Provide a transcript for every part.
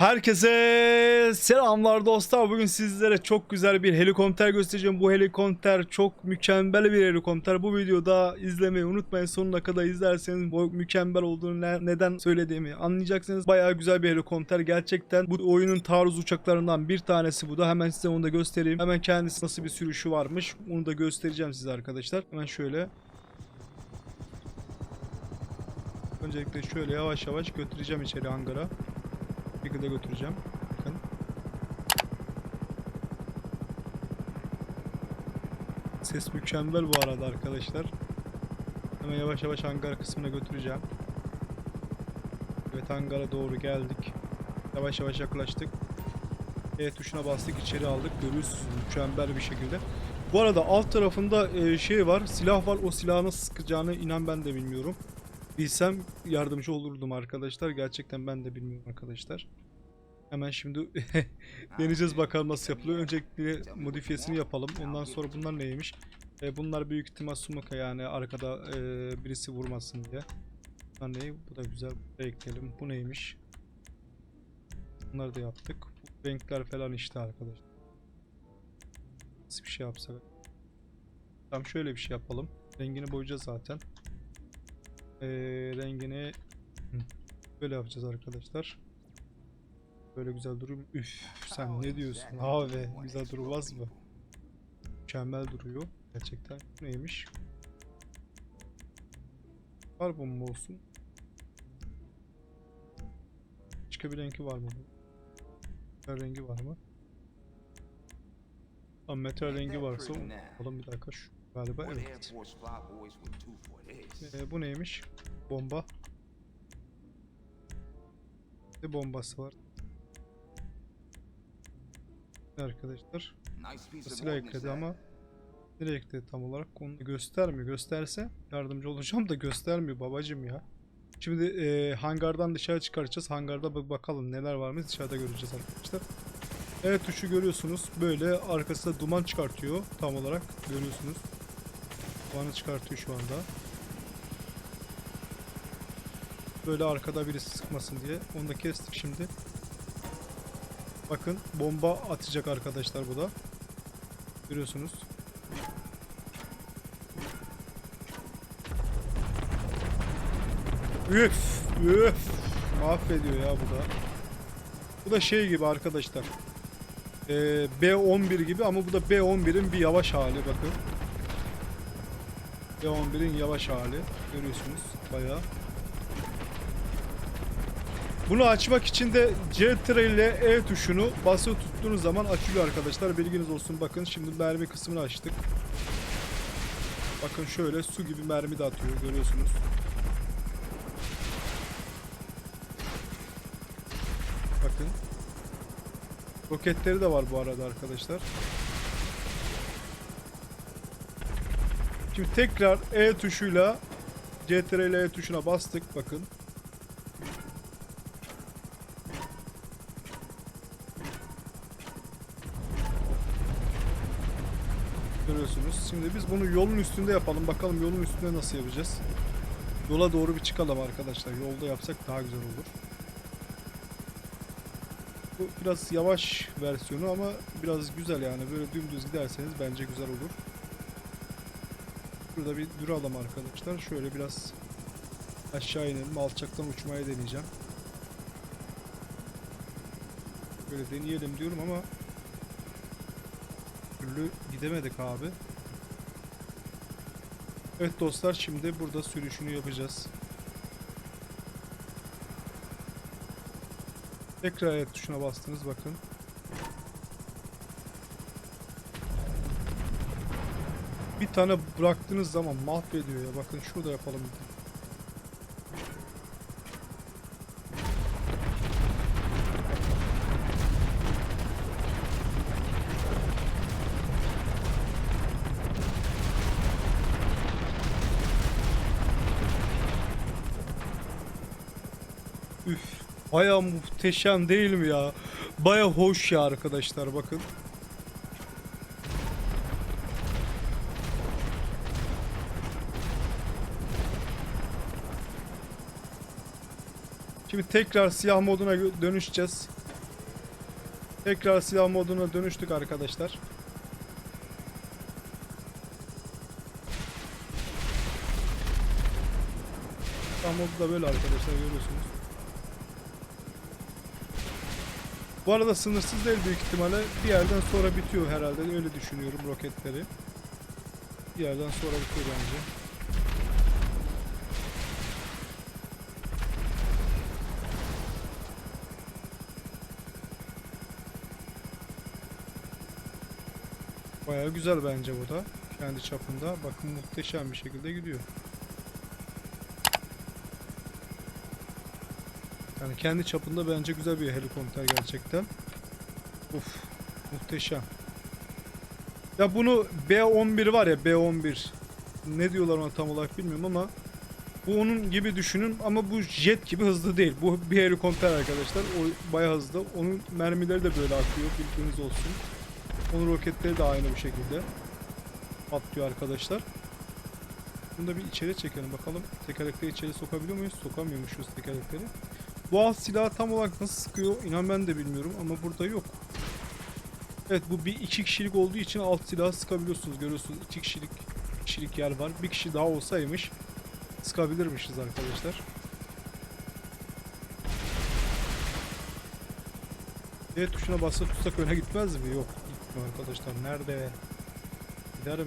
Herkese selamlar dostlar. Bugün sizlere çok güzel bir helikopter göstereceğim. Bu helikopter çok mükemmel bir helikopter. Bu videoda izlemeyi unutmayın. Sonuna kadar izlerseniz bu mükemmel olduğunu ne- neden söylediğimi anlayacaksınız. Bayağı güzel bir helikopter. Gerçekten bu oyunun taarruz uçaklarından bir tanesi bu da. Hemen size onu da göstereyim. Hemen kendisi nasıl bir sürüşü varmış. Onu da göstereceğim size arkadaşlar. Hemen şöyle. Öncelikle şöyle yavaş yavaş götüreceğim içeri hangara. Bir de götüreceğim. Bakın. Ses mükemmel bu arada arkadaşlar. Hemen yavaş yavaş hangar kısmına götüreceğim. Evet hangara doğru geldik. Yavaş yavaş yaklaştık. E tuşuna bastık içeri aldık. Görüyorsunuz mükemmel bir şekilde. Bu arada alt tarafında e, şey var silah var. O silahı nasıl sıkacağını inan ben de bilmiyorum. Bilsem yardımcı olurdum arkadaşlar. Gerçekten ben de bilmiyorum arkadaşlar. Hemen şimdi deneyeceğiz bakalım nasıl yapılıyor. Öncelikle modifiyesini yapalım. Ondan sonra bunlar neymiş? E, bunlar büyük ihtimal sumaka yani arkada e, birisi vurmasın diye. Bunlar ne? Bu da güzel. Bunu da ekleyelim. Bu neymiş? Bunları da yaptık. Bu renkler falan işte arkadaşlar. Nasıl bir şey yapsak? Tamam şöyle bir şey yapalım. Rengini boyayacağız zaten. Ee, rengini böyle yapacağız arkadaşlar. Böyle güzel duruyor. Üf sen ne diyorsun abi güzel durmaz mı? Mükemmel duruyor gerçekten. Neymiş? Var bomba olsun. Başka bir rengi var mı? Metal rengi var mı? Tamam metal rengi varsa Oğlum bir dakika şu galiba evet. Ee, bu neymiş? Bomba. Bir bombası var. Arkadaşlar silah ekledi ama nereye ekledi tam olarak onu göstermiyor. Gösterse yardımcı olacağım da göstermiyor babacım ya. Şimdi e, hangardan dışarı çıkaracağız. Hangarda bak bakalım neler varmış dışarıda göreceğiz arkadaşlar. Evet tuşu görüyorsunuz. Böyle arkasında duman çıkartıyor tam olarak görüyorsunuz. Dumanı çıkartıyor şu anda. Böyle arkada birisi sıkmasın diye. Onu da kestik şimdi. Bakın bomba atacak arkadaşlar bu da. Görüyorsunuz. Üf, üf. Mahvediyor ya bu da. Bu da şey gibi arkadaşlar. Ee, B11 gibi ama bu da B11'in bir yavaş hali bakın. B11'in yavaş hali. Görüyorsunuz bayağı. Bunu açmak için de C ile E tuşunu basılı tuttuğunuz zaman açılıyor arkadaşlar. Bilginiz olsun. Bakın şimdi mermi kısmını açtık. Bakın şöyle su gibi mermi de atıyor. Görüyorsunuz. Bakın. Roketleri de var bu arada arkadaşlar. Şimdi tekrar E tuşuyla CTRL E tuşuna bastık. Bakın. Görüyorsunuz. Şimdi biz bunu yolun üstünde yapalım. Bakalım yolun üstünde nasıl yapacağız. Yola doğru bir çıkalım arkadaşlar. Yolda yapsak daha güzel olur. Bu biraz yavaş versiyonu ama biraz güzel yani. Böyle dümdüz giderseniz bence güzel olur. Burada bir duralım arkadaşlar. Şöyle biraz aşağı inelim. Alçaktan uçmaya deneyeceğim. Böyle deneyelim diyorum ama türlü gidemedik abi. Evet dostlar şimdi burada sürüşünü yapacağız. Tekrar evet tuşuna bastınız bakın. Bir tane bıraktığınız zaman mahvediyor ya. Bakın şurada yapalım. bir. Baya muhteşem değil mi ya? Baya hoş ya arkadaşlar bakın. Şimdi tekrar siyah moduna dönüşeceğiz. Tekrar silah moduna dönüştük arkadaşlar. Silah modu da böyle arkadaşlar görüyorsunuz. Bu arada sınırsız değil büyük ihtimalle. Bir yerden sonra bitiyor herhalde. Öyle düşünüyorum roketleri. Bir yerden sonra bitiyor bence. Baya güzel bence bu da. Kendi çapında. Bakın muhteşem bir şekilde gidiyor. Yani kendi çapında bence güzel bir helikopter gerçekten. Uf, muhteşem. Ya bunu B11 var ya B11. Ne diyorlar ona tam olarak bilmiyorum ama bu onun gibi düşünün ama bu jet gibi hızlı değil. Bu bir helikopter arkadaşlar. O bayağı hızlı. Onun mermileri de böyle akıyor. Bilginiz olsun. Onun roketleri de aynı bir şekilde patlıyor arkadaşlar. Bunu da bir içeri çekelim bakalım. Tekerlekleri içeri sokabiliyor muyuz? Sokamıyormuşuz tekerlekleri. Bu alt silahı tam olarak nasıl sıkıyor inan ben de bilmiyorum ama burada yok. Evet bu bir iki kişilik olduğu için alt silahı sıkabiliyorsunuz görüyorsunuz iki kişilik kişilik yer var. Bir kişi daha olsaymış sıkabilirmişiz arkadaşlar. D tuşuna basıp tutsak öne gitmez mi? Yok gitmiyor arkadaşlar. Nerede? Gider mi?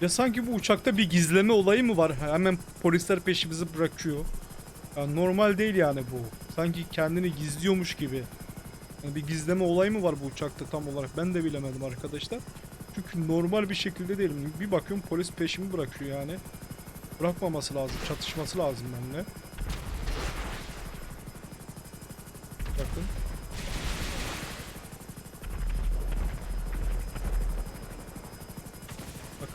Ya sanki bu uçakta bir gizleme olayı mı var? Hemen polisler peşimizi bırakıyor. Ya normal değil yani bu. Sanki kendini gizliyormuş gibi. Yani bir gizleme olayı mı var bu uçakta tam olarak? Ben de bilemedim arkadaşlar. Çünkü normal bir şekilde değil. Bir bakıyorum polis peşimi bırakıyor yani. Bırakmaması lazım. Çatışması lazım benimle. Bakın.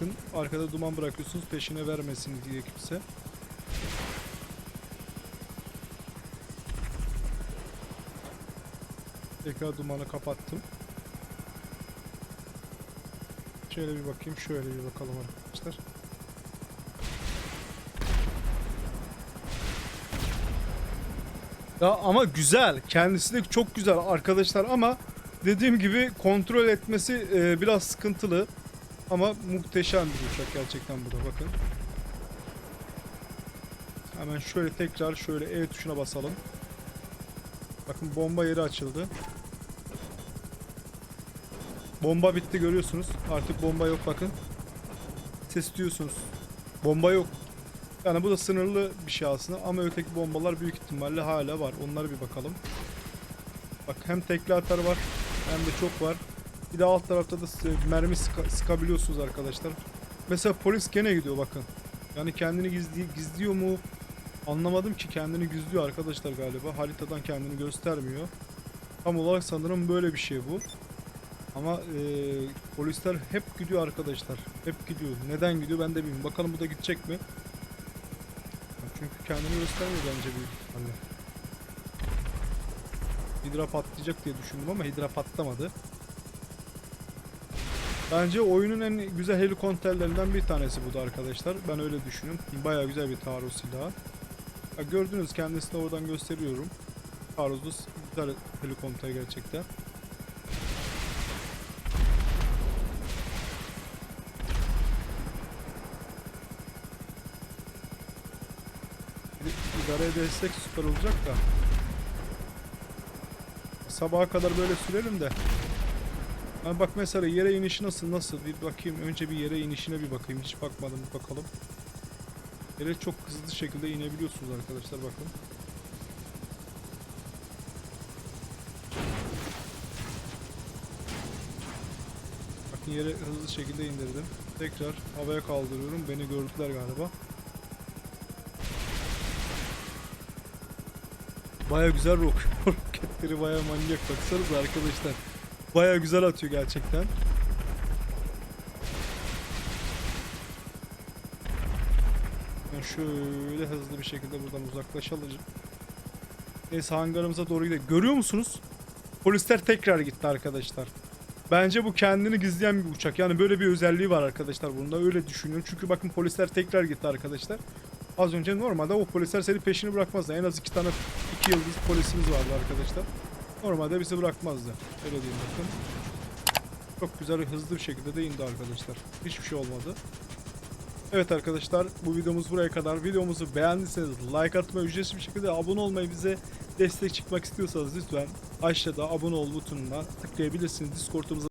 Bakın arkada duman bırakıyorsunuz peşine vermesin diye kimse. Tekrar dumanı kapattım. Şöyle bir bakayım, şöyle bir bakalım arkadaşlar. Ya ama güzel. Kendisi de çok güzel arkadaşlar ama dediğim gibi kontrol etmesi e, biraz sıkıntılı. Ama muhteşem bir uçak gerçekten bu da bakın. Hemen şöyle tekrar şöyle E tuşuna basalım. Bakın bomba yeri açıldı. Bomba bitti görüyorsunuz. Artık bomba yok bakın. Ses duyuyorsunuz. Bomba yok. Yani bu da sınırlı bir şey aslında ama öteki bombalar büyük ihtimalle hala var. Onlara bir bakalım. Bak hem tekli atar var hem de çok var. Bir de alt tarafta da mermi sıka- sıkabiliyorsunuz arkadaşlar. Mesela polis gene gidiyor bakın. Yani kendini gizli gizliyor mu? Anlamadım ki kendini gizliyor arkadaşlar galiba. Haritadan kendini göstermiyor. Tam olarak sanırım böyle bir şey bu. Ama eee, polisler hep gidiyor arkadaşlar. Hep gidiyor. Neden gidiyor ben de bilmiyorum. Bakalım bu da gidecek mi? Çünkü kendini göstermiyor bence büyük ihtimalle. Hidra patlayacak diye düşündüm ama hidra patlamadı. Bence oyunun en güzel helikopterlerinden bir tanesi bu da arkadaşlar. Ben öyle düşünüyorum. Bayağı güzel bir taarruz silahı. Ya gördünüz kendisini oradan gösteriyorum. Taarruzlu güzel helikopter gerçekten. Bir de İdare edersek süper olacak da. Sabaha kadar böyle sürelim de. Ha bak mesela yere inişi nasıl nasıl bir bakayım önce bir yere inişine bir bakayım hiç bakmadım bakalım. Yere çok hızlı şekilde inebiliyorsunuz arkadaşlar bakın. Bakın yere hızlı şekilde indirdim. Tekrar havaya kaldırıyorum. Beni gördüler galiba. Baya güzel rok roketleri baya manyak baksanıza arkadaşlar. Baya güzel atıyor gerçekten. Ben şöyle hızlı bir şekilde buradan uzaklaşalım. Neyse hangarımıza doğru gidelim. Görüyor musunuz? Polisler tekrar gitti arkadaşlar. Bence bu kendini gizleyen bir uçak. Yani böyle bir özelliği var arkadaşlar bunda. Öyle düşünüyorum. Çünkü bakın polisler tekrar gitti arkadaşlar. Az önce normalde o polisler seni peşini bırakmazdı. En az iki tane iki yıldız polisimiz vardı arkadaşlar. Normalde bizi bırakmazdı. Öyle diyeyim bakın. Çok güzel hızlı bir şekilde de indi arkadaşlar. Hiçbir şey olmadı. Evet arkadaşlar bu videomuz buraya kadar. Videomuzu beğendiyseniz like atmayı, ücretsiz bir şekilde abone olmayı bize destek çıkmak istiyorsanız lütfen aşağıda abone ol butonuna tıklayabilirsiniz. Discord'umuza